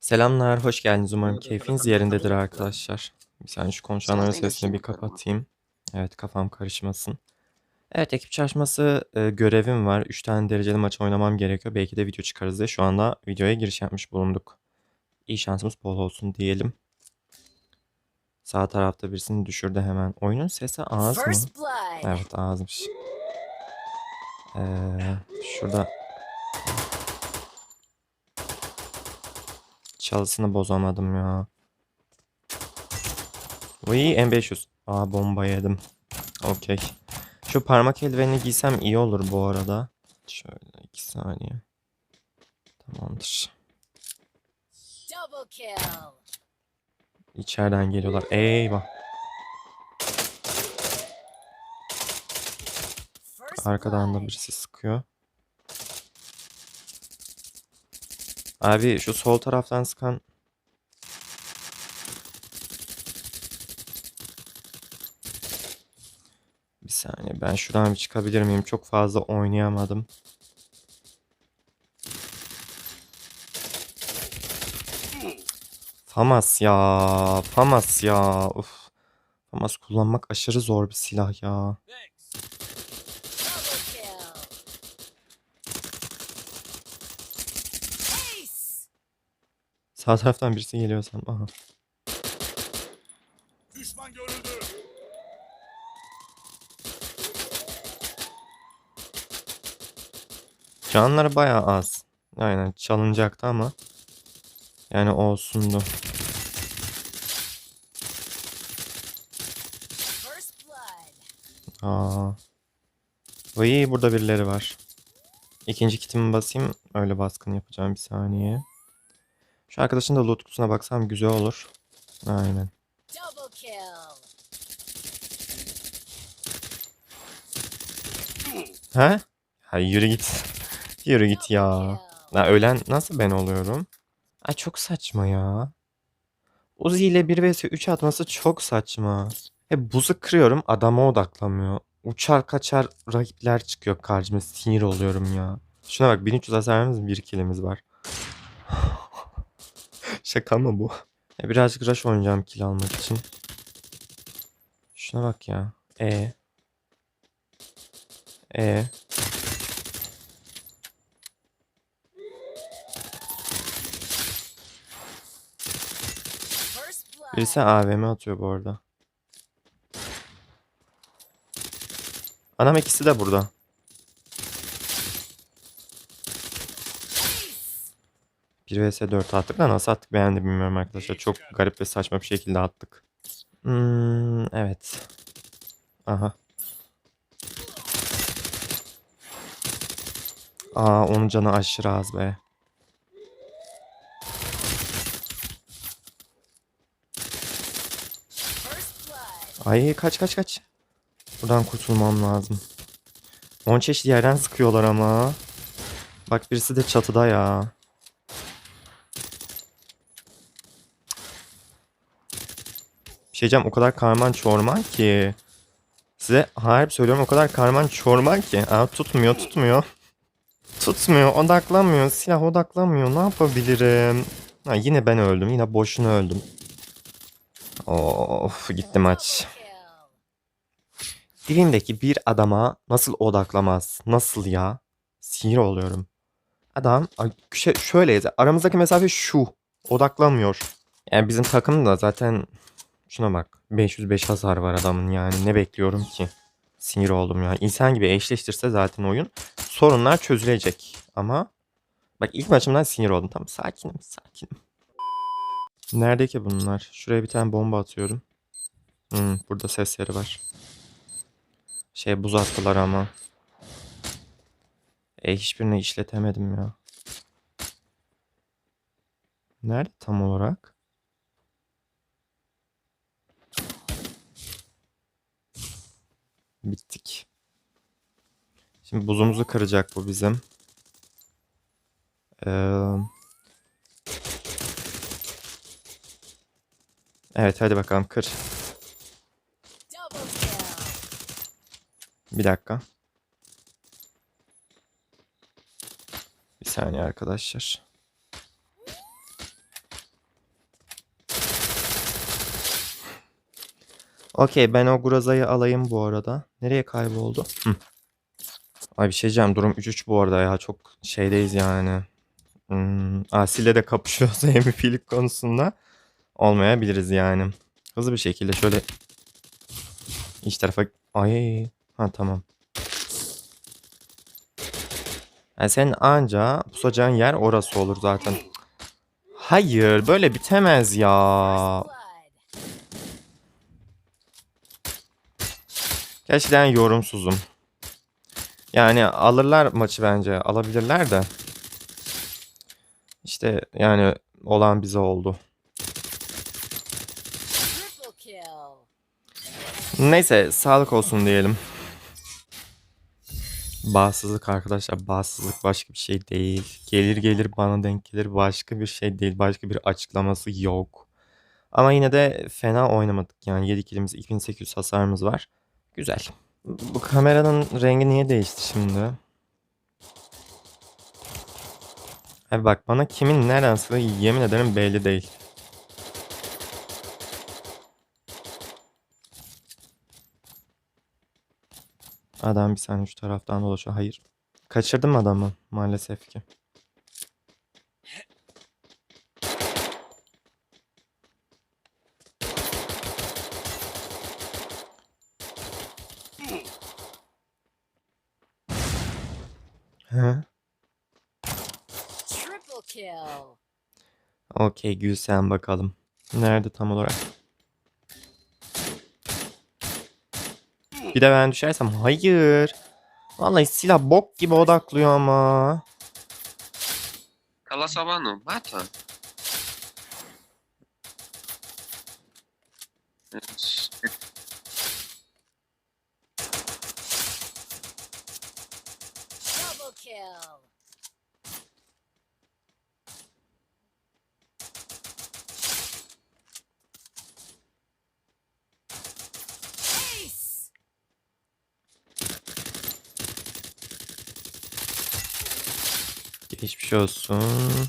Selamlar, hoş geldiniz. Umarım keyfiniz yerindedir arkadaşlar. Bir saniye şu konuşanların sesini bir kapatayım. Evet, kafam karışmasın. Evet, ekip çalışması e, görevim var. 3 tane dereceli maç oynamam gerekiyor. Belki de video çıkarız diye şu anda videoya giriş yapmış bulunduk. İyi şansımız bol olsun diyelim. Sağ tarafta birisini düşürdü hemen. Oyunun sesi ağız mı? Evet ağızmış. Ee, şurada çalısını bozamadım ya. Uy M500. Aa bomba yedim. Okey. Şu parmak eldivenini giysem iyi olur bu arada. Şöyle iki saniye. Tamamdır. İçeriden geliyorlar. Eyvah. Arkadan da birisi sıkıyor. Abi şu sol taraftan sıkan Bir saniye ben şuradan bir çıkabilir miyim? Çok fazla oynayamadım. Famas ya. Famas ya. Uf. Famas kullanmak aşırı zor bir silah ya. Sağ taraftan birisi geliyor sandım. Aha. Düşman görüldü. Canları bayağı az. Aynen çalınacaktı ama. Yani olsundu. Aa. Vay burada birileri var. İkinci kitimi basayım. Öyle baskın yapacağım bir saniye. Şu arkadaşın da loot kutusuna baksam güzel olur. Aynen. He? Ha yürü git. Yürü git ya. Ya ölen nasıl ben oluyorum? Ay çok saçma ya. Uzi ile 1 vs 3 atması çok saçma. He buzu kırıyorum adama odaklamıyor. Uçar kaçar rakipler çıkıyor karşıma sinir oluyorum ya. Şuna bak 1300 hasarımız 1 kilimiz var. Şaka mı bu? E, birazcık rush oynayacağım kill almak için. Şuna bak ya. E. E. Birisi AVM atıyor bu arada. Anam ikisi de burada. Bir vs 4 attık da nasıl attık beğendi bilmiyorum arkadaşlar. Çok garip ve saçma bir şekilde attık. Hmm, evet. Aha. Aa onun canı aşırı az be. Ay kaç kaç kaç. Buradan kurtulmam lazım. 10 çeşit yerden sıkıyorlar ama. Bak birisi de çatıda ya. Bir şey diyeceğim o kadar karman çorman ki. Size harip söylüyorum o kadar karman çorman ki. Aa, tutmuyor tutmuyor. Tutmuyor odaklanmıyor silah odaklanmıyor ne yapabilirim. Ha, yine ben öldüm yine boşuna öldüm. Of gitti maç. Kill. Dilindeki bir adama nasıl odaklamaz? Nasıl ya? Sinir oluyorum. Adam şöyle. Aramızdaki mesafe şu. Odaklamıyor. Yani bizim takım da zaten şuna bak. 505 hasar var adamın yani. Ne bekliyorum ki? Sinir oldum ya. İnsan gibi eşleştirse zaten oyun sorunlar çözülecek. Ama bak ilk maçımdan sinir oldum. Tamam sakinim sakinim. Nerede ki bunlar? Şuraya bir tane bomba atıyorum. Hmm, burada ses yeri var. Şey buz attılar ama. E hiçbirini işletemedim ya. Nerede tam olarak? Bittik. Şimdi buzumuzu kıracak bu bizim. Ee... Evet hadi bakalım kır. Bir dakika. Bir saniye arkadaşlar. Okey ben o Groza'yı alayım bu arada. Nereye kayboldu? Hı. Ay bir şey diyeceğim. Durum 3-3 bu arada ya. Çok şeydeyiz yani. Hmm, Asil'le de kapışıyoruz MVP'lik konusunda. Olmayabiliriz yani. Hızlı bir şekilde şöyle iç tarafa... Ay. Ha tamam. Yani senin anca pusacağın yer orası olur zaten. Hayır böyle bitemez ya. Gerçekten yorumsuzum. Yani alırlar maçı bence. Alabilirler de. İşte yani olan bize oldu. Neyse sağlık olsun diyelim. Bağımsızlık arkadaşlar. Bağımsızlık başka bir şey değil. Gelir gelir bana denk gelir başka bir şey değil. Başka bir açıklaması yok. Ama yine de fena oynamadık. Yani 7 kilimiz 2800 hasarımız var. Güzel. Bu kameranın rengi niye değişti şimdi? Abi bak bana kimin nereden sıktığı yemin ederim belli değil. Adam bir saniye şu taraftan dolaşıyor. Hayır. Kaçırdım adamı maalesef ki. Hı? Triple kill. Okey Gülsen bakalım. Nerede tam olarak? Bir de ben düşersem hayır. Vallahi silah bok gibi odaklıyor ama. Kala Sabano, mata. Więc Geçmiş olsun.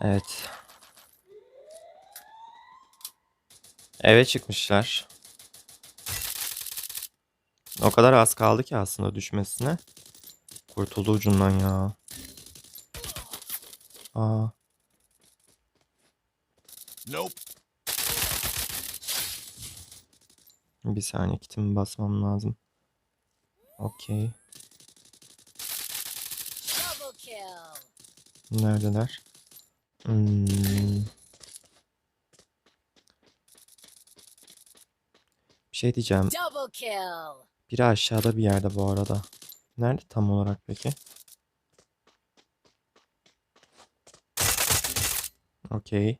Evet. Eve çıkmışlar. O kadar az kaldı ki aslında düşmesine. Kurtuldu ucundan ya. Aa. Nope. Bir saniye kitimi basmam lazım. Okey. Double kill. Neredeler? Hmm. Bir şey diyeceğim. Biri aşağıda bir yerde bu arada. Nerede tam olarak peki? Okey.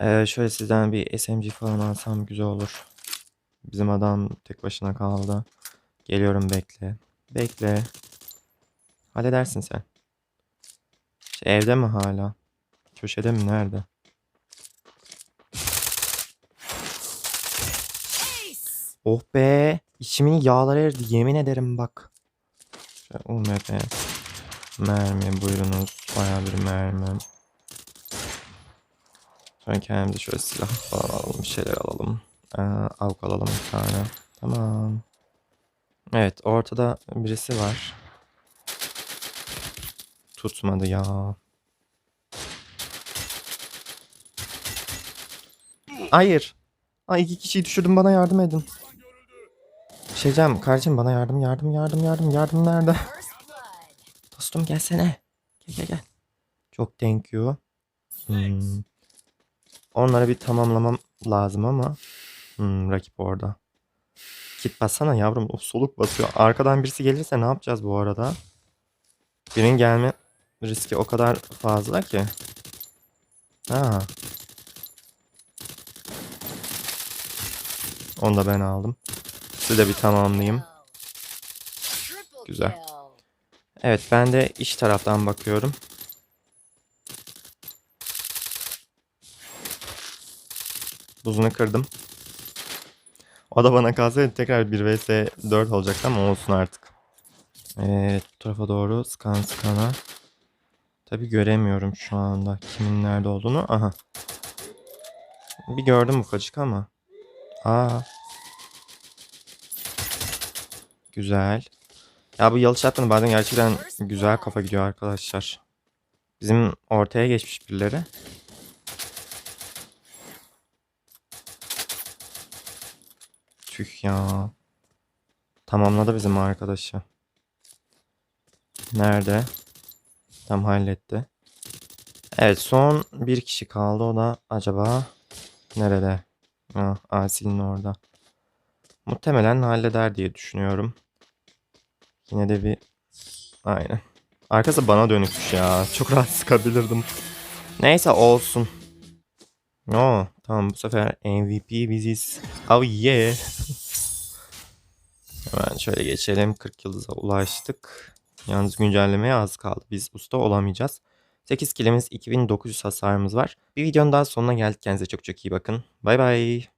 Ee, şöyle sizden bir SMG falan alsam güzel olur. Bizim adam tek başına kaldı. Geliyorum bekle. Bekle. Halledersin sen. Şey, evde mi hala? Köşede mi? Nerede? Oh be. İçimin yağları eridi. Yemin ederim bak. UMP. Mermi buyurunuz. Bayağı bir mermi. Sonra kendimize şöyle silah falan alalım. Bir şeyler alalım. Ee, avuk alalım bir tane. Tamam. Evet ortada birisi var. Tutmadı ya. Hayır. Ay iki kişiyi düşürdüm bana yardım edin. Şey diyeceğim kardeşim bana yardım yardım yardım yardım yardım nerede? Dostum gelsene. Gel gel gel. Çok thank you. Hmm. Onları bir tamamlamam lazım ama. Hmm, rakip orada. Kit bassana yavrum. O soluk basıyor. Arkadan birisi gelirse ne yapacağız bu arada? Birinin gelme riski o kadar fazla ki. Ha. Onu da ben aldım. Sizi de bir tamamlayayım. Güzel. Evet ben de iç taraftan bakıyorum. Buzunu kırdım. O da bana kalsaydı tekrar 1 vs 4 olacaktı ama olsun artık. Evet bu tarafa doğru skan skana. Tabi göremiyorum şu anda kimin nerede olduğunu. Aha. Bir gördüm ufacık ama. Aa. Güzel. Ya bu yalı çapkını bazen gerçekten güzel kafa gidiyor arkadaşlar. Bizim ortaya geçmiş birileri. Tüh ya. Tamamladı bizim arkadaşı. Nerede? Tam halletti. Evet son bir kişi kaldı. O da acaba nerede? Ah, Asil'in orada. Muhtemelen halleder diye düşünüyorum. Yine de bir... Aynen. Arkası bana dönükmüş ya. Çok rahat sıkabilirdim. Neyse olsun. Oo, tamam bu sefer MVP biziz. Oh yeah. Hemen şöyle geçelim. 40 yıldıza ulaştık. Yalnız güncellemeye az kaldı. Biz usta olamayacağız. 8 kilimiz 2900 hasarımız var. Bir videonun daha sonuna geldik. Kendinize çok çok iyi bakın. Bay bay.